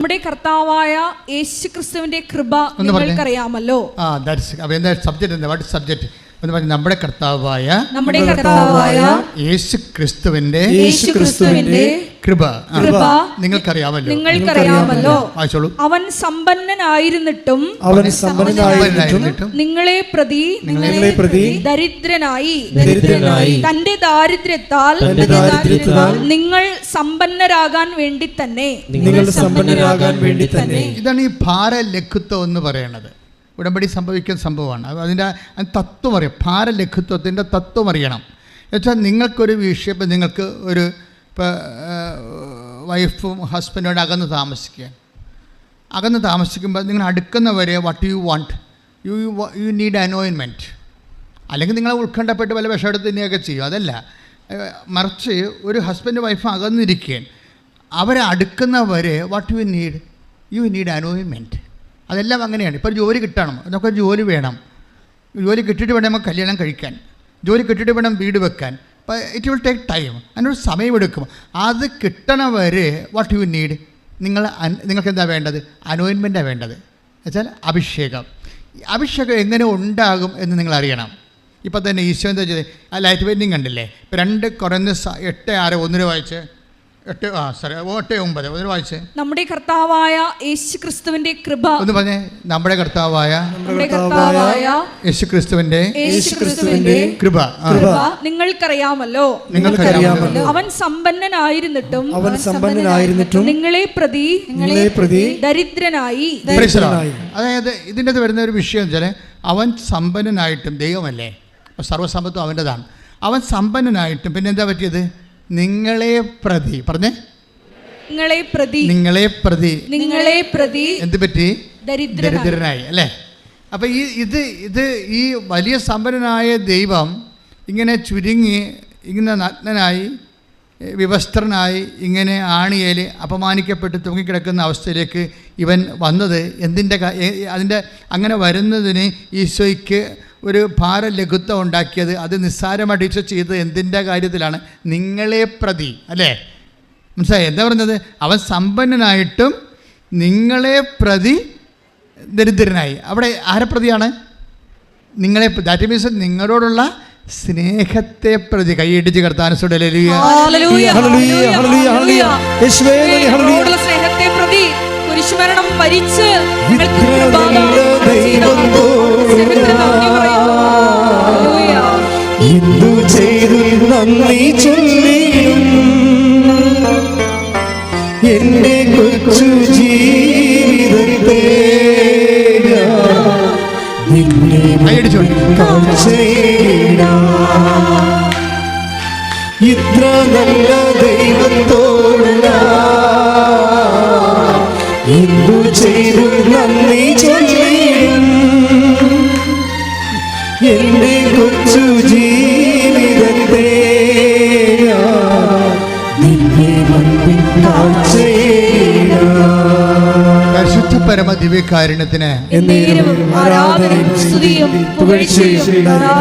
നമ്മുടെ കർത്താവായ യേശുക്രിസ്തുവിന്റെ കൃപ. നിങ്ങൾക്കറിയാമല്ലോ. ആ ദാറ്റ്സ് അപ്പോൾ എന്താ സബ്ജക്റ്റ് എന്താ? വാട്ട് സബ്ജക്റ്റ് എന്ന് പറഞ്ഞാൽ നമ്മുടെ കർത്താവായ നമ്മുടെ കർത്താവായ യേശു ക്രിസ്തുവിന്റെ യേശു ക്രിസ്തുവിന്റെ കൃപ. നിങ്ങൾക്കറിയാമല്ലോ. നിങ്ങൾക്കറിയാമല്ലോ. അവൻ സമ്പന്നനായിരുന്നിട്ടും അവൻ സമ്പന്നനായിരുന്നിട്ടും നിങ്ങളെ പ്രതി നിങ്ങളെ പ്രതി ദരിദ്രനായി. ദരിദ്രനായി. തന്റെ ദാരിദ്ര്യത്താൽ തന്റെ ദാരിദ്ര്യത്താൽ നിങ്ങൾ സമ്പന്നരാകാൻ വേണ്ടി തന്നെ. നിങ്ങൾ സമ്പന്നരാകാൻ വേണ്ടി തന്നെ. ഇതാണ് ഈ ഭാരലഘുത്വം എന്ന് പറയുന്നത് ഉടമ്പടി സംഭവിക്കുന്ന സംഭവമാണ്. അത് അതിന്റെ തത്വം അറിയാം. ഭാരലഘുത്വത്തിന്റെ തത്വം അറിയണം. എന്നുവെച്ചാൽ നിങ്ങൾക്കൊരു വിഷയം ഇപ്പം നിങ്ങൾക്ക് ഒരു ഇപ്പോൾ വൈഫും ഹസ്ബൻഡോട് അകന്ന് താമസിക്കുക അകന്ന് താമസിക്കുമ്പോൾ നിങ്ങൾ അടുക്കുന്നവരെ what you want you you need അനോയിൻമെന്റ് അല്ലെങ്കിൽ നിങ്ങൾ ഉത്കണ്ഠപ്പെട്ട് പല വിഷമെടുത്ത് തന്നെയൊക്കെ ചെയ്യും. അതല്ല. മറിച്ച് ഒരു ഹസ്ബൻഡ് വൈഫ് അകന്നിരിക്കുകയും അവരെ അടുക്കുന്നവരെ what you need you need അനോയിൻമെന്റ് അതെല്ലാം അങ്ങനെയാണ്. ഇപ്പോൾ ജോലി കിട്ടണം. നമുക്ക് ജോലി വേണം. ജോലി കിട്ടിയിട്ട് വേണം നമുക്ക് കല്യാണം കഴിക്കാൻ. ജോലി കിട്ടിയിട്ട് വേണം വീട് വെക്കാൻ. അപ്പോൾ ഇറ്റ് വിൽ ടേക്ക് ടൈം അതിനൊരു സമയമെടുക്കും. അത് കിട്ടണ വരെ വാട്ട് യു നീഡ് നിങ്ങൾ നിങ്ങൾക്ക് എന്താ വേണ്ടത്? അനോയിൻമെന്റാണ് വേണ്ടത്. എന്നുവെച്ചാൽ അഭിഷേകം. അഭിഷേകം എങ്ങനെ ഉണ്ടാകും എന്ന് നിങ്ങൾ അറിയണം. ഇപ്പം തന്നെ ഈശോ എന്താ ചെയ്തത്? ആ ലൈറ്റ് വെയിന്റിങ് കണ്ടില്ലേ? ഇപ്പം രണ്ട് കുറഞ്ഞ എട്ട് ആറ് ഒന്നിന് വായിച്ച്? എട്ട് ആ സോറി എട്ട് ഒമ്പത് ഒരു വായിച്ച്. നമ്മുടെ കർത്താവായ യേശു ക്രിസ്തുവിന്റെ കൃപ. ഒന്ന് പറഞ്ഞേ നമ്മുടെ കർത്താവായ നമ്മുടെ കർത്താവായ യേശു ക്രിസ്തുവിന്റെ യേശു ക്രിസ്തുവിന്റെ കൃപ. നിങ്ങൾക്കറിയാമല്ലോ. നിങ്ങൾക്കറിയാമല്ലോ. അവൻ സമ്പന്നനായിരുന്നിട്ടും അവൻ സമ്പന്നനായിരുന്നിട്ടും നിങ്ങളെ പ്രതി നിങ്ങളെ പ്രതി ദരിദ്രനായി. അതായത് ഇതിന്റെ വരുന്ന ഒരു വിഷയം വെച്ചാൽ അവൻ സമ്പന്നനായിട്ടും ദൈവമല്ലേ? സർവസമ്പത്തും അവന്റെതാണ്. അവൻ സമ്പന്നനായിട്ടും പിന്നെ എന്താ പറ്റിയത്? നിങ്ങളെ പ്രതി. പറഞ്ഞേ. നിങ്ങളെ പ്രതി. നിങ്ങളെ പ്രതി. നിങ്ങളെ പ്രതി. എന്ത് പറ്റി? ദരിദ്രനായി. അല്ലെ? അപ്പോൾ ഈ ഇത് ഇത് ഈ വലിയ സമ്പന്നനായ ദൈവം ഇങ്ങനെ ചുരുങ്ങി ഇങ്ങനെ നഗ്നനായി വിവസ്ത്രനായി ഇങ്ങനെ ആണിയേൽ അപമാനിക്കപ്പെട്ട് തൂങ്ങിക്കിടക്കുന്ന അവസ്ഥയിലേക്ക് ഇവൻ വന്നത്. എന്തിന്റെ അതിന്റെ അങ്ങനെ വരുന്നതിന് ഈശോയ്ക്ക് ഒരു ഭാരലഘുത്വം ഉണ്ടാക്കിയത് അത് നിസ്സാരമടിച്ച ചെയ്തത് എന്തിന്റെ കാര്യത്തിലാണ്? നിങ്ങളെ പ്രതി അല്ലേ? മനസ്സിലായി? എന്താ പറഞ്ഞത്? അവൻ സമ്പന്നനായിട്ടും നിങ്ങളെ പ്രതി ദരിദ്രനായി. അവിടെ ആരെ പ്രതിയാണ്? നിങ്ങളെ ദാറ്റ് മീൻസ് നിങ്ങളോടുള്ള സ്നേഹത്തെ പ്രതി. കൈയിടിച്ച് കർത്താനസോടെ ഹല്ലേലൂയ, ഹല്ലേലൂയ, ഹല്ലേലൂയ, ഹല്ലേലൂയ. യേശുവേ, നന്ദി, ഹല്ലേലൂയ. സ്നേഹത്തെ പ്രതി. കുരിശുമരണം ഭരിച്ച് ചെയ്ത നന്ദി ചൊല്ലിയും. എന്റെ കൊച്ചു ജീവിതത്തെ. ഇത്ര നല്ല ദൈവത്തോട് ഞാൻ എന്തു ചെയ്തു നന്ദി ചൊല്ലിയും. എന്റെ കൊച്ചു ജീവിതത്തെ നിന്നെ മുൻപിൽ. പരിശുദ്ധ പരമ ദിവ്യകാരുണ്യത്തിന്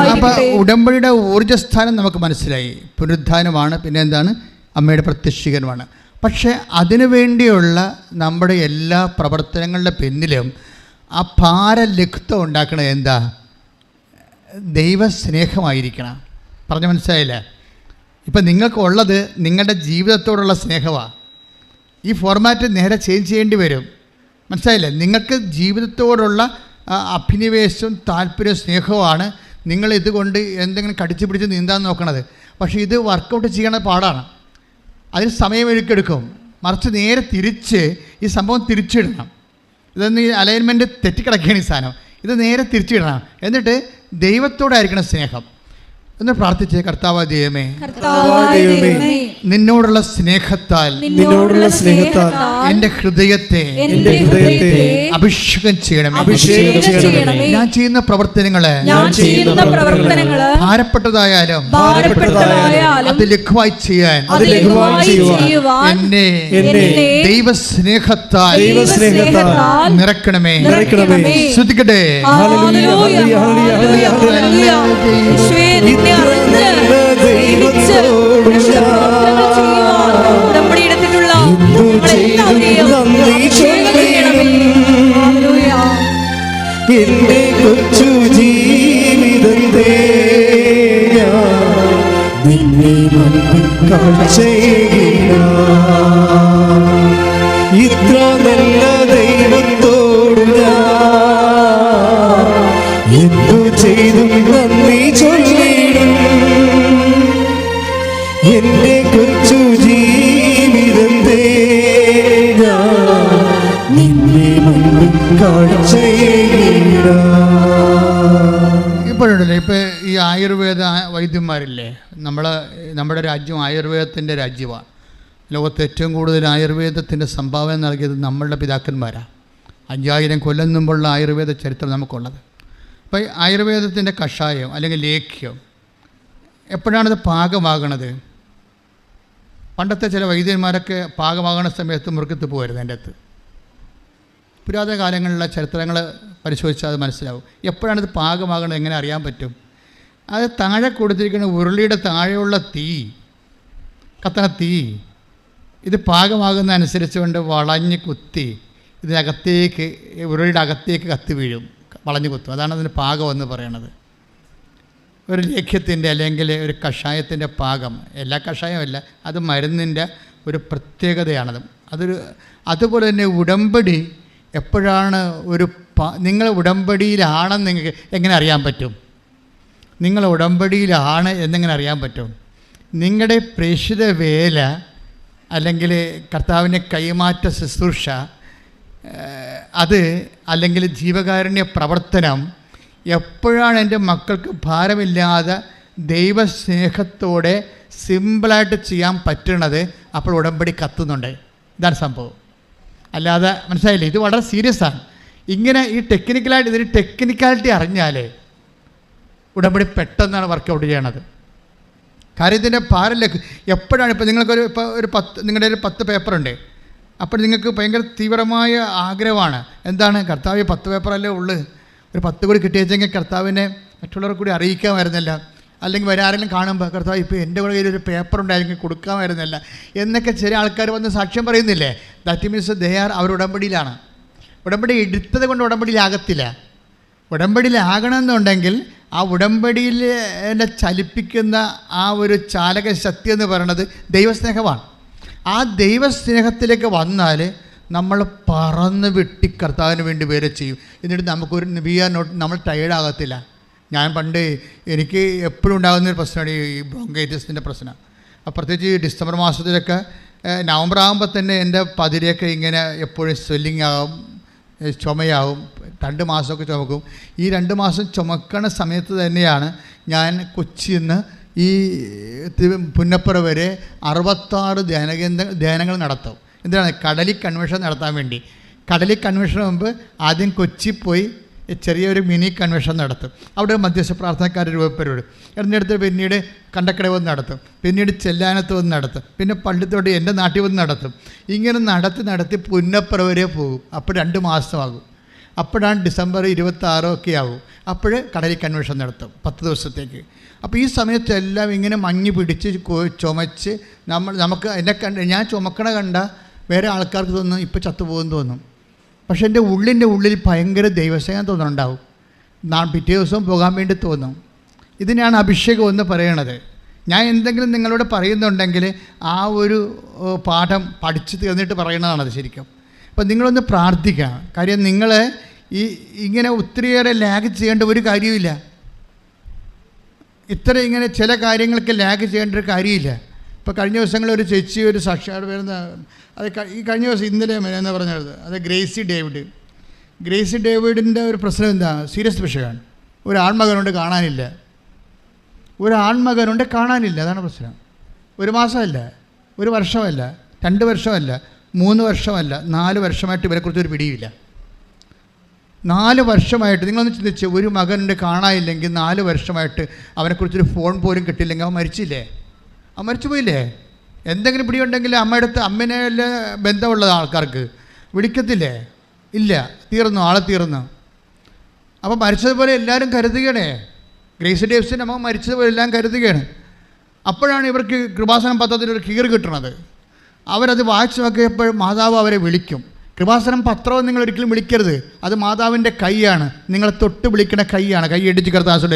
അപ്പൊ. ഉടമ്പടിയുടെ ഊർജസ്ഥാനം നമുക്ക് മനസ്സിലായി. പുനരുദ്ധാനമാണ് പിന്നെ എന്താണ്? അമ്മയുടെ പ്രത്യക്ഷീകരണമാണ്. പക്ഷേ അതിനു വേണ്ടിയുള്ള നമ്മുടെ എല്ലാ പ്രവർത്തനങ്ങളുടെ പിന്നിലും ആ ഭാരലിഖിത്വം ഉണ്ടാക്കണത് എന്താ? ദൈവസ്നേഹമായിരിക്കണം. പറഞ്ഞ മനസ്സിലായില്ലേ? ഇപ്പം നിങ്ങൾക്കുള്ളത് നിങ്ങളുടെ ജീവിതത്തോടുള്ള സ്നേഹമാണ് ഈ ഫോർമാറ്റ് നേരെ ചേഞ്ച് ചെയ്യേണ്ടി വരും. മനസ്സിലായില്ലേ? നിങ്ങൾക്ക് ജീവിതത്തോടുള്ള അഭിനിവേശവും താല്പര്യവും സ്നേഹവുമാണ് നിങ്ങൾ ഇതുകൊണ്ട് എന്തെങ്കിലും കടിച്ചു പിടിച്ച് നീന്താൻ നോക്കണത്. പക്ഷേ ഇത് വർക്കൗട്ട് ചെയ്യണ പാടാണ്. അതിന് സമയമെടുക്കെടുക്കും. മറിച്ച് നേരെ തിരിച്ച് ഈ സംഭവം തിരിച്ചിടണം. ഇതൊന്ന് ഈ അലൈൻമെന്റ് തെറ്റിക്കിടക്കുകയാണ് ഈ സാധനം. ഇത് നേരെ തിരിച്ചിടണം. എന്നിട്ട് ദൈവത്തോടായിരിക്കണം സ്നേഹം. എന്ന് പ്രാർത്ഥിച്ചേ കർത്താവ് ദൈവമേ നിന്നോടുള്ള സ്നേഹത്താൽ നിന്നോടുള്ള സ്നേഹത്താൽ എന്റെ ഹൃദയത്തെ എന്റെ ഹൃദയത്തെ അഭിഷേകം ചെയ്യണമേ. അഭിഷേകം ചെയ്യണമേ. ഞാൻ ചെയ്യുന്ന പ്രവർത്തനങ്ങളെ ഞാൻ ചെയ്യുന്ന പ്രവർത്തനങ്ങളെ ഭാരപ്പെട്ടതായാലും ഭാരപ്പെട്ടതായാലും അത് ലഘുവായി ചെയ്യാൻ അത് ലഘുവായി ചെയ്യുവാൻ എന്നെ എന്നെ ദൈവസ്നേഹത്താൽ ദൈവസ്നേഹത്താൽ നിറക്കണമേ നിറയ്ക്കണമേ. ശ്രദ്ധിക്കട്ടെ ഹല്ലേലൂയ, ഹല്ലേലൂയ, ഹല്ലേലൂയ, എന്റെ കൊച്ചു ജീവിതത്തെ നിന്നെ മുൻപിൽ കാഴ്ചയില്ല ഇത്ര നല്ല ദൈവത്തോടുക എന്തു ചെയ്തു ഇപ്പോഴുണ്ടല്ലോ ഇപ്പോൾ ഈ ആയുർവേദ വൈദ്യന്മാരില്ലേ നമ്മളെ നമ്മുടെ രാജ്യം ആയുർവേദത്തിന്റെ രാജ്യമാണ് ലോകത്ത് ഏറ്റവും കൂടുതൽ ആയുർവേദത്തിന്റെ സംഭാവന നൽകിയത് നമ്മളുടെ പിതാക്കന്മാരാണ് അഞ്ചായിരം കൊല്ലം മുമ്പുള്ള ആയുർവേദ ചരിത്രം നമുക്കുള്ളത്. അപ്പോൾ ഈ ആയുർവേദത്തിന്റെ കഷായം അല്ലെങ്കിൽ ലേഖ്യം എപ്പോഴാണത് പാകമാകണത്? പണ്ടത്തെ ചില വൈദ്യന്മാരൊക്കെ പാകമാകണ സമയത്ത് മുറുക്കത്ത് പോകരുത് എന്റെ അടുത്ത് പുരാതന കാലങ്ങളിലുള്ള ചരിത്രങ്ങൾ പരിശോധിച്ചാൽ അത് മനസ്സിലാവും. എപ്പോഴാണ് ഇത് പാകമാകുന്നത്? എങ്ങനെ അറിയാൻ പറ്റും? അത് താഴെ കൊടുത്തിരിക്കുന്ന ഉരുളിയുടെ താഴെയുള്ള തീ കത്തണ തീ ഇത് പാകമാകുന്ന അനുസരിച്ച് കൊണ്ട് വളഞ്ഞ് കുത്തി ഇതിനകത്തേക്ക് ഉരുളിയുടെ അകത്തേക്ക് കത്തി വീഴും വളഞ്ഞു കുത്തും. അതാണ് അതിന് പാകം എന്ന് പറയണത്. ഒരു ലേഖ്യത്തിന്റെ അല്ലെങ്കിൽ ഒരു കഷായത്തിന്റെ പാകം. എല്ലാ കഷായമല്ല അത് മരുന്നിന്റെ ഒരു പ്രത്യേകതയാണത്. അതൊരു അതുപോലെ തന്നെ ഉടമ്പടി എപ്പോഴാണ് ഒരു നിങ്ങൾ ഉടമ്പടിയിലാണെന്ന് നിങ്ങൾക്ക് എങ്ങനെ അറിയാൻ പറ്റും? നിങ്ങൾ ഉടമ്പടിയിലാണ് എന്നെങ്ങനെ അറിയാൻ പറ്റും? നിങ്ങളുടെ പ്രേക്ഷിത വേല അല്ലെങ്കിൽ കർത്താവിന്റെ കൈമാറ്റ ശുശ്രൂഷ അത് അല്ലെങ്കിൽ ജീവകാരുണ്യ പ്രവർത്തനം എപ്പോഴാണ് എന്റെ മക്കൾക്ക് ഭാരമില്ലാതെ ദൈവസ്നേഹത്തോടെ സിമ്പിളായിട്ട് ചെയ്യാൻ പറ്റണത്? അപ്പോൾ ഉടമ്പടി കത്തുന്നുണ്ട്. ഇതാണ് സംഭവം. അല്ലാതെ മനസ്സിലായില്ലേ? ഇത് വളരെ സീരിയസ് ആണ്. ഇങ്ങനെ ഈ ടെക്നിക്കലായിട്ട് ഇതിന് ടെക്നിക്കാലിറ്റി അറിഞ്ഞാലേ ഉടമ്പടി പെട്ടെന്നാണ് വർക്കൗട്ട് ചെയ്യണത്. കാര്യം ഇതിന്റെ ഭാരലേക്ക് എപ്പോഴാണ് ഇപ്പോൾ നിങ്ങൾക്കൊരു ഇപ്പോൾ ഒരു പത്ത് നിങ്ങളുടെ ഒരു പത്ത് പേപ്പറുണ്ട് അപ്പോൾ നിങ്ങൾക്ക് ഭയങ്കര തീവ്രമായ ആഗ്രഹമാണ്. എന്താണ്? കർത്താവ് പത്ത് പേപ്പറല്ലേ ഉള്ളു. ഒരു പത്ത് കൂടി കിട്ടിയെങ്കിൽ കർത്താവിനെ മറ്റുള്ളവർ കൂടി അറിയിക്കാമായിരുന്നില്ല. അല്ലെങ്കിൽ വേറെ ആരെങ്കിലും കാണുമ്പോൾ കർത്താവ് ഇപ്പോൾ എന്റെ കയ്യിൽ ഒരു പേപ്പർ ഉണ്ടായിരുന്നെങ്കിൽ കൊടുക്കാമായിരുന്നില്ല. എന്നൊക്കെ ചില ആൾക്കാർ വന്ന് സാക്ഷ്യം പറയുന്നില്ലേ? ദാറ്റ് മീൻസ് ദേ ആർ അവർ ഉടമ്പടിയിലാണ്. ഉടമ്പടി എടുത്തത് കൊണ്ട് ഉടമ്പടിയിലാകത്തില്ല. ഉടമ്പടിയിലാകണമെന്നുണ്ടെങ്കിൽ ആ ഉടമ്പടിയിൽ ചലിപ്പിക്കുന്ന ആ ഒരു ചാലക ശക്തി എന്ന് പറയുന്നത് ദൈവസ്നേഹമാണ്. ആ ദൈവസ്നേഹത്തിലേക്ക് വന്നാൽ നമ്മൾ പറന്ന് വെട്ടി കർത്താവിന് വേണ്ടി വേറെ ചെയ്യും. എന്നിട്ട് നമുക്കൊരു വി ആർ നോട്ട് നമ്മൾ ടയേർഡാകത്തില്ല ഞാൻ പണ്ട് എനിക്ക് എപ്പോഴും ഉണ്ടാകുന്ന ഒരു പ്രശ്നമാണ് ഈ ബ്രോങ്കൈറ്റിസിന്റെ പ്രശ്നം. പ്രത്യേകിച്ച് ഈ ഡിസംബർ മാസത്തിലൊക്കെ നവംബർ ആകുമ്പോൾ തന്നെ എന്റെ പതിരെയൊക്കെ ഇങ്ങനെ എപ്പോഴും സ്വെല്ലിംഗ് ആകും ചുമയാകും രണ്ട് മാസമൊക്കെ ചുമക്കും. ഈ രണ്ട് മാസം ചുമക്കണ സമയത്ത് തന്നെയാണ് ഞാൻ കൊച്ചിയിൽ നിന്ന് ഈ പുന്നപ്പുറ വരെ അറുപത്താറ് ധ്യാനകേന്ദ്ര ധ്യാനങ്ങൾ നടത്തും. എന്താണ്? കടലിൽ കൺവെൻഷൻ നടത്താൻ വേണ്ടി. കടലിൽ കൺവെൻഷന് മുമ്പ് ആദ്യം കൊച്ചി പോയി ചെറിയൊരു മിനി കൺവെൻഷൻ നടത്തും. അവിടെ മധ്യസ്ഥ പ്രാർത്ഥനക്കാർ രൂപപ്പെടും എന്നിടത്ത് പിന്നീട് കണ്ടക്കട വന്ന് നടത്തും. പിന്നീട് ചെല്ലാനത്ത് വന്ന് നടത്തും. പിന്നെ പള്ളിത്തോട്ട് എന്റെ നാട്ടിൽ വന്ന് നടത്തും. ഇങ്ങനെ നടത്തി നടത്തി പുന്നപ്പുറ വരെ പോകും. അപ്പോൾ രണ്ട് മാസമാകും. അപ്പോഴാണ് ഡിസംബർ ഇരുപത്താറോ ഒക്കെ ആവും. അപ്പോൾ കടലിൽ കൺവെൻഷൻ നടത്തും പത്ത് ദിവസത്തേക്ക്. അപ്പോൾ ഈ സമയത്തെല്ലാം ഇങ്ങനെ മങ്ങി പിടിച്ച് ചുമച്ച് നമ്മൾ നമുക്ക് എന്നെ കണ്ട് ഞാൻ ചുമക്കണ കണ്ട വേറെ ആൾക്കാർക്ക് തോന്നും ഇപ്പോൾ ചത്തുപോകുമെന്ന് തോന്നും. പക്ഷെ എന്റെ ഉള്ളിന്റെ ഉള്ളിൽ ഭയങ്കര ദൈവസ്നേഹം തോന്നുന്നുണ്ടാവും. നാ പിറ്റേ ദിവസം പോകാൻ വേണ്ടി തോന്നും. ഇതിനാണ് അഭിഷേകം എന്ന് പറയണത്. ഞാൻ എന്തെങ്കിലും നിങ്ങളോട് പറയുന്നുണ്ടെങ്കിൽ ആ ഒരു പാഠം പഠിച്ചു തീർന്നിട്ട് പറയണതാണത് ശരിക്കും. അപ്പം നിങ്ങളൊന്ന് പ്രാർത്ഥിക്കുക. കാര്യം നിങ്ങൾ ഈ ഇങ്ങനെ ഒത്തിരിയേറെ ലാഗ് ചെയ്യേണ്ട ഒരു കാര്യമില്ല ഇത്ര ഇങ്ങനെ ചില കാര്യങ്ങൾക്ക് ലാഗ് ചെയ്യേണ്ട ഒരു കാര്യമില്ല. ഇപ്പോൾ കഴിഞ്ഞ ദിവസങ്ങളിൽ ഒരു ചേച്ചി ഒരു സാക്ഷാത് വരുന്ന അത് ഈ കഴിഞ്ഞ ദിവസം ഇന്നലെ എന്ന് പറഞ്ഞത് അത് ഗ്രേസി ഡേവിഡ്. ഗ്രേസി ഡേവിഡിന്റെ ഒരു പ്രശ്നം എന്താ? സീരിയസ് വിഷയമാണ്. ഒരു ആൺമകനുണ്ട് കാണാനില്ല. ഒരു ആൺമകനുണ്ട് കാണാനില്ല. അതാണ് പ്രശ്നം. ഒരു മാസമല്ല. ഒരു വർഷമല്ല. രണ്ട് വർഷമല്ല. മൂന്ന് വർഷമല്ല. നാല് വർഷമായിട്ട് ഇവരെക്കുറിച്ച് ഒരു പിടിയില്ല. നാല് വർഷമായിട്ട് നിങ്ങളൊന്ന് ചിന്തിച്ച് ഒരു മകനുണ്ട് കാണാനില്ലെങ്കിൽ നാല് വർഷമായിട്ട് അവനെക്കുറിച്ചൊരു ഫോൺ പോലും കിട്ടിയില്ലെങ്കിൽ അവൻ മരിച്ചില്ലേ? അവൻ മരിച്ചു പോയില്ലേ എന്തെങ്കിലും പിടിയുണ്ടെങ്കിൽ അമ്മയുടെ അടുത്ത് അമ്മനെ അല്ലേ ബന്ധമുള്ള ആൾക്കാർക്ക് വിളിക്കത്തില്ലേ? ഇല്ല തീർന്നു ആളെ തീർന്നു. അപ്പോൾ മരിച്ചതുപോലെ എല്ലാവരും കരുതുകയാണേ. ഗ്രേസ് ഡേവ്സിന്റെ അമ്മ മരിച്ചതുപോലെ എല്ലാം കരുതുകയാണ്. അപ്പോഴാണ് ഇവർക്ക് കൃപാസനം പത്രത്തിൽ ഒരു കീറ് കിട്ടുന്നത്. അവരത് വായിച്ചു നോക്കിയപ്പോൾ മാതാവ് അവരെ വിളിക്കും. കൃപാസനം പത്രവും നിങ്ങൾ ഒരിക്കലും വിളിക്കരുത്. അത് മാതാവിന്റെ കൈയാണ്. നിങ്ങളെ തൊട്ട് വിളിക്കുന്ന കൈയാണ്. കൈ ഇടിച്ച് കർത്താസുടെ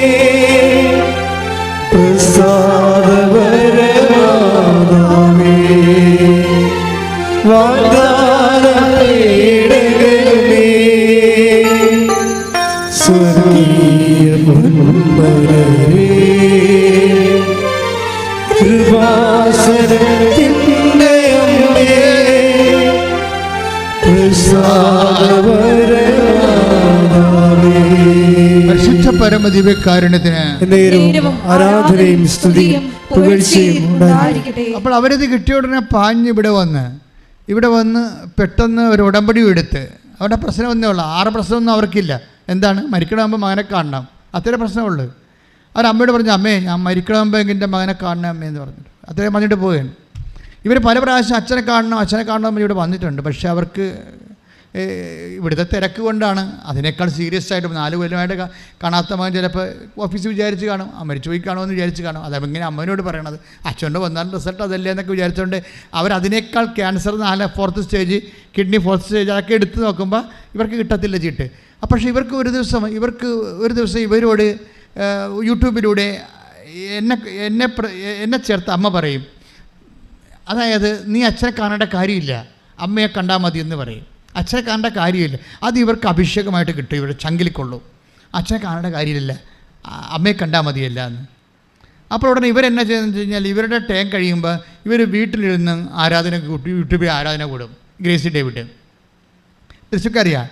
പരമദിവ്യകാരുണ്യത്തിന് ആരാധനയും സ്തുതിയും പുകഴ്ചയും അപ്പോൾ അവരത് കിട്ടിയ ഉടനെ പാഞ്ഞ് ഇവിടെ വന്ന് ഇവിടെ വന്ന് പെട്ടെന്ന് ഒരു ഉടമ്പടി എടുത്ത് അവരുടെ പ്രശ്നം ഒന്നേ ഉള്ളൂ. ആറ് പ്രശ്നമൊന്നും അവർക്കില്ല. എന്താണ്? മരിക്കണമാകുമ്പോൾ മകനെ കാണണം. അത്രേ പ്രശ്നമുള്ളൂ. അവർ അമ്മയോട് പറഞ്ഞു അമ്മേ ഞാൻ മരിക്കണമാകുമ്പോൾ എന്റെ മകനെ കാണണം അമ്മേ എന്ന് പറഞ്ഞിട്ട് അത്രയും പറഞ്ഞിട്ട് പോവുകയാണ്. ഇവർ പല പ്രാവശ്യം അച്ഛനെ കാണണം അച്ഛനെ കാണണം എന്ന് ഇവിടെ വന്നിട്ടുണ്ട്. പക്ഷേ അവർക്ക് ഇവിടുത്തെ തിരക്ക് കൊണ്ടാണ്. അതിനേക്കാൾ സീരിയസ് ആയിട്ട് നാല് കൊല്ലമായിട്ട് കാണാത്ത മകൻ ചിലപ്പോൾ ഓഫീസിൽ വിചാരിച്ച് കാണും. മരിച്ചു പോയി കാണുമെന്ന് വിചാരിച്ച് കാണും. അതങ്ങനെ അമ്മനോട് പറയണത്. അച്ഛനോട് വന്നാൽ റിസൾട്ട് അതല്ലേ എന്നൊക്കെ വിചാരിച്ചുകൊണ്ട് അവർ അതിനേക്കാൾ ക്യാൻസർ നാല് fourth stage kidney fourth stage അതൊക്കെ എടുത്ത് നോക്കുമ്പോൾ ഇവർക്ക് കിട്ടത്തില്ല ചീട്ട്. പക്ഷേ ഇവർക്ക് ഒരു ദിവസം ഇവർക്ക് ഒരു ദിവസം ഇവരോട് യൂട്യൂബിലൂടെ എന്നെ എന്നെ എന്നെ ചേർത്ത് അമ്മ പറയും. അതായത് നീ അച്ഛനെ കാണേണ്ട കാര്യമില്ല. അമ്മയെ കണ്ടാൽ മതി എന്ന് പറയും. അച്ഛനെ കാണേണ്ട കാര്യമില്ല. അത് ഇവർക്ക് അഭിഷേകമായിട്ട് കിട്ടും. ഇവരുടെ ചങ്കിലിക്കൊള്ളൂ. അച്ഛനെ കാണേണ്ട കാര്യമില്ല. അമ്മയെ കണ്ടാൽ മതിയല്ല എന്ന്. അപ്പോൾ ഉടനെ ഇവരെന്നാ ചെയ്യുന്നത് വെച്ച് കഴിഞ്ഞാൽ ഇവരുടെ ടേം കഴിയുമ്പോൾ ഇവർ വീട്ടിലിരുന്ന് ആരാധന കൂട്ടി യൂട്യൂബിൽ ആരാധന കൂടും. Gracy David. തൃശ്ശൂർക്കറിയാം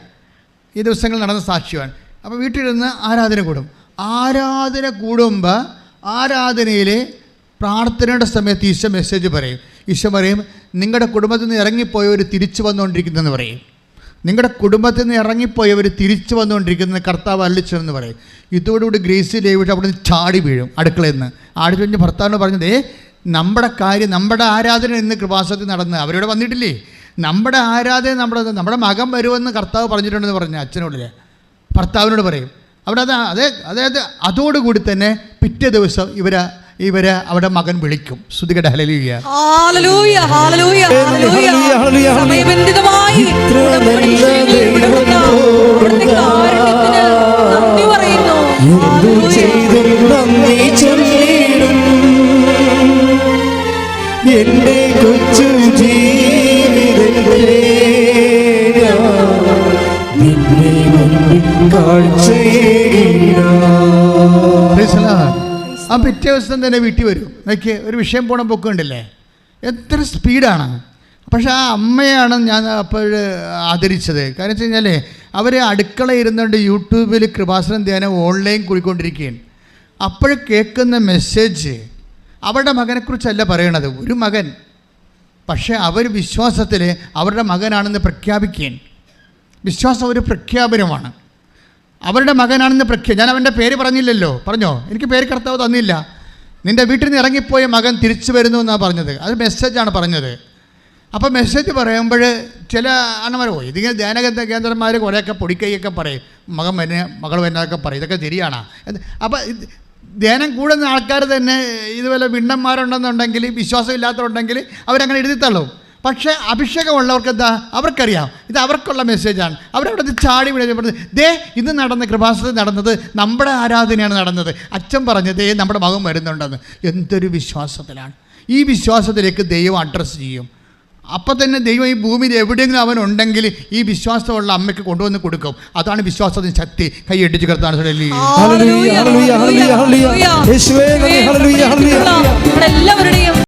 ഈ ദിവസങ്ങൾ നടന്ന സാക്ഷ്യമാണ് അപ്പോൾ വീട്ടിലിരുന്ന് ആരാധന കൂടും. ആരാധന കൂടുമ്പോൾ ആരാധനയിൽ പ്രാർത്ഥനയുടെ സമയത്ത് ഈശോ മെസ്സേജ് പറയും. ഈശോ പറയും നിങ്ങളുടെ കുടുംബത്തിൽ നിന്ന് ഇറങ്ങിപ്പോയവർ തിരിച്ചു വന്നുകൊണ്ടിരിക്കുന്നതെന്ന് പറയും. നിങ്ങളുടെ കുടുംബത്തിൽ നിന്ന് ഇറങ്ങിപ്പോയവർ തിരിച്ചു വന്നുകൊണ്ടിരിക്കുന്ന കർത്താവ് അല്ലിച്ചെന്ന് പറയും. ഇതോടുകൂടി ഗ്രേസ് ലേവിട്ട് അവിടെ നിന്ന് ചാടി വീഴും അടുക്കളയിൽ നിന്ന്. ആടി കഴിഞ്ഞ് ഭർത്താവിനോട് പറഞ്ഞത് ഏ നമ്മുടെ കാര്യം നമ്മുടെ ആരാധന ഇന്ന് കൃപാസത്തിൽ നടന്ന് അവരിവിടെ വന്നിട്ടില്ലേ? നമ്മുടെ ആരാധന നമ്മുടെ നമ്മുടെ മകൻ വരുമെന്ന് കർത്താവ് പറഞ്ഞിട്ടുണ്ടെന്ന് പറഞ്ഞു അച്ഛനോടില്ലേ? ഭർത്താവിനോട് പറയും. അവിടെ അത് അതേ അതായത് അതോടുകൂടി തന്നെ പിറ്റേ ദിവസം ഇവർ ഇവർ അവിടെ മകൻ വിളിക്കും. ശ്രുതികട ഹലലൂയ എന്റെ കൊച്ചു ജീവിതത്തെ ഞാൻ നിന്നെ മുൻപിൽ കാഴ്ചയിടാം. ആ പിറ്റേ ദിവസം തന്നെ വീട്ടിൽ വരും. നോക്കിയേ ഒരു വിഷയം പോണ പൊക്കുണ്ടല്ലേ? എത്ര സ്പീഡാണ്. പക്ഷെ ആ അമ്മയാണ് ഞാൻ അപ്പോൾ ആദരിച്ചത്. കാരണം വെച്ച് കഴിഞ്ഞാൽ അവർ അടുക്കള ഇരുന്നുകൊണ്ട് യൂട്യൂബിൽ കൃപാസനം ധ്യാനം ഓൺലൈൻ കൂടിക്കൊണ്ടിരിക്കുകയാണ്. അപ്പോൾ കേൾക്കുന്ന മെസ്സേജ് അവരുടെ മകനെക്കുറിച്ചല്ല പറയണത്. ഒരു മകൻ. പക്ഷെ അവർ വിശ്വാസത്തിൽ അവരുടെ മകനാണെന്ന് പ്രഖ്യാപിക്കുകയാണ്. വിശ്വാസം ഒരു പ്രഖ്യാപനമാണ്. അവരുടെ മകനാണെന്ന് പ്രഖ്യ ഞാൻ അവന്റെ പേര് പറഞ്ഞില്ലല്ലോ. പറഞ്ഞോ? എനിക്ക് പേര് കർത്താവ് തന്നില്ല. നിന്റെ വീട്ടിൽ നിന്ന് ഇറങ്ങിപ്പോയ മകൻ തിരിച്ചു വരുന്നു എന്നാണ് പറഞ്ഞത്. അത് മെസ്സേജാണ് പറഞ്ഞത്. അപ്പോൾ മെസ്സേജ് പറയുമ്പോൾ ചില അണ്ണന്മാർ പോയി ഇതിങ്ങനെ ധ്യാനകേന്ദ്ര കേന്ദ്രന്മാർ കുറേയൊക്കെ പൊടിക്കൈയൊക്കെ പറയും. മകൻ വന്നെ മകൾ വന്നതൊക്കെ പറയും. ഇതൊക്കെ ശരിയാണോ? അപ്പോൾ ധ്യാനം കൂടുന്ന ആൾക്കാർ തന്നെ ഇതുപോലെ വിണ്ണന്മാരുണ്ടെന്നുണ്ടെങ്കിൽ വിശ്വാസം ഇല്ലാത്തതുണ്ടെങ്കിൽ അവരങ്ങനെ എഴുതി തള്ളും പക്ഷേ അഭിഷേകമുള്ളവർക്ക് എന്താ? അവർക്കറിയാം. ഇത് അവർക്കുള്ള മെസ്സേജാണ് അവരവിടെ നിന്ന് ചാടി വിളിച്ച് പറഞ്ഞത് ദേ ഇന്ന് നടന്ന കൃപാസനത്തിൽ നടന്നത് നമ്മുടെ ആരാധനയാണ് നടന്നത്. അച്ഛൻ പറഞ്ഞത് ദേ നമ്മുടെ മകൻ വരുന്നുണ്ടെന്ന്. എന്തൊരു വിശ്വാസത്തിലാണ്. ഈ വിശ്വാസത്തിലേക്ക് ദൈവം അഡ്രസ്സ് ചെയ്യും. അപ്പം തന്നെ ദൈവം ഈ ഭൂമിയിൽ എവിടെയെങ്കിലും അവൻ ഉണ്ടെങ്കിൽ ഈ വിശ്വാസമുള്ള അമ്മയ്ക്ക് കൊണ്ടുവന്ന് കൊടുക്കും. അതാണ് വിശ്വാസത്തിന് ശക്തി. കൈയടിച്ച് കർത്താൻ ഹല്ലേലൂയ, ഹല്ലേലൂയ, ഹല്ലേലൂയ, ഹല്ലേലൂയ. യേശുവേ, ഹല്ലേലൂയ, ഹല്ലേലൂയ. നമ്മുടെ എല്ലാവരുടെയും